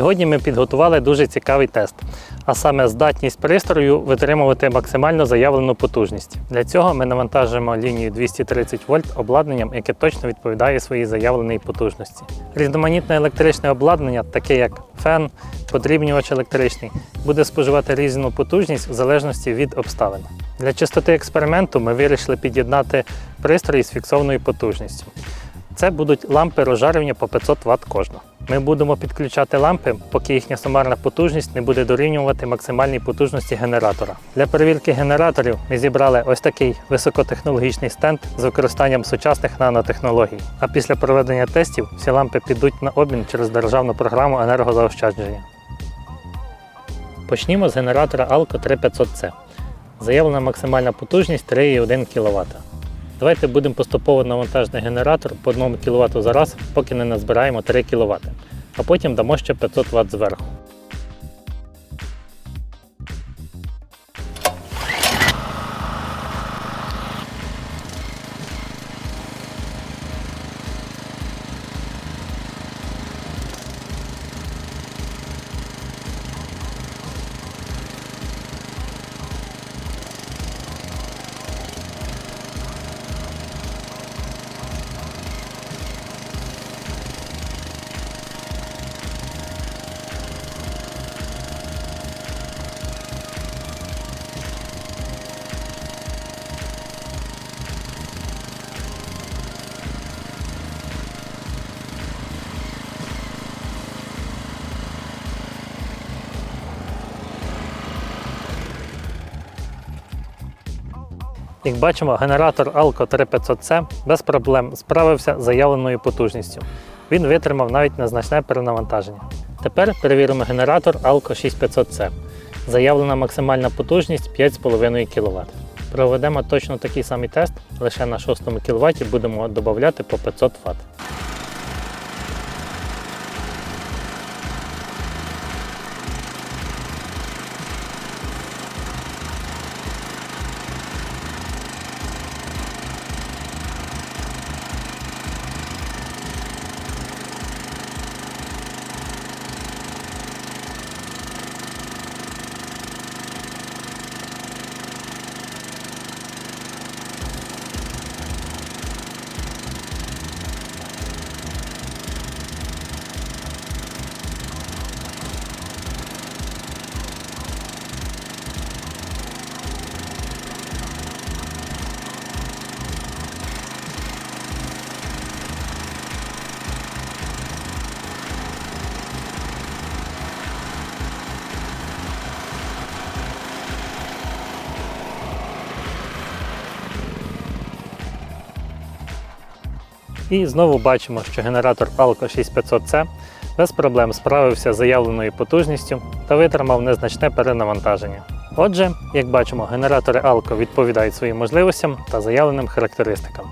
Сьогодні ми підготували дуже цікавий тест, а саме здатність пристрою витримувати максимально заявлену потужність. Для цього ми навантажуємо лінію 230 вольт обладнанням, яке точно відповідає своїй заявленій потужності. Різноманітне електричне обладнання, таке як фен, подрібнювач електричний, буде споживати різну потужність в залежності від обставин. Для чистоти експерименту ми вирішили під'єднати пристрої з фіксованою потужністю. Це будуть лампи розжарювання по 500 Вт кожна. Ми будемо підключати лампи, поки їхня сумарна потужність не буде дорівнювати максимальній потужності генератора. Для перевірки генераторів ми зібрали ось такий високотехнологічний стенд з використанням сучасних нанотехнологій. А після проведення тестів всі лампи підуть на обмін через державну програму енергозаощадження. Почнімо з генератора Alco 3500C. Заявлена максимальна потужність 3,1 кВт. Давайте будемо поступово навантажити генератор по 1 кВт за раз, поки не назбираємо 3 кВт, а потім дамо ще 500 Вт зверху. Як бачимо, генератор Alco 3500C без проблем справився з заявленою потужністю. Він витримав навіть незначне перенавантаження. Тепер перевіримо генератор Alco 6500C. Заявлена максимальна потужність 5,5 кВт. Проведемо точно такий самий тест, лише на 6 кВт будемо додати по 500 Вт. І знову бачимо, що генератор Alco 6500C без проблем справився з заявленою потужністю та витримав незначне перенавантаження. Отже, як бачимо, генератори Alco відповідають своїм можливостям та заявленим характеристикам.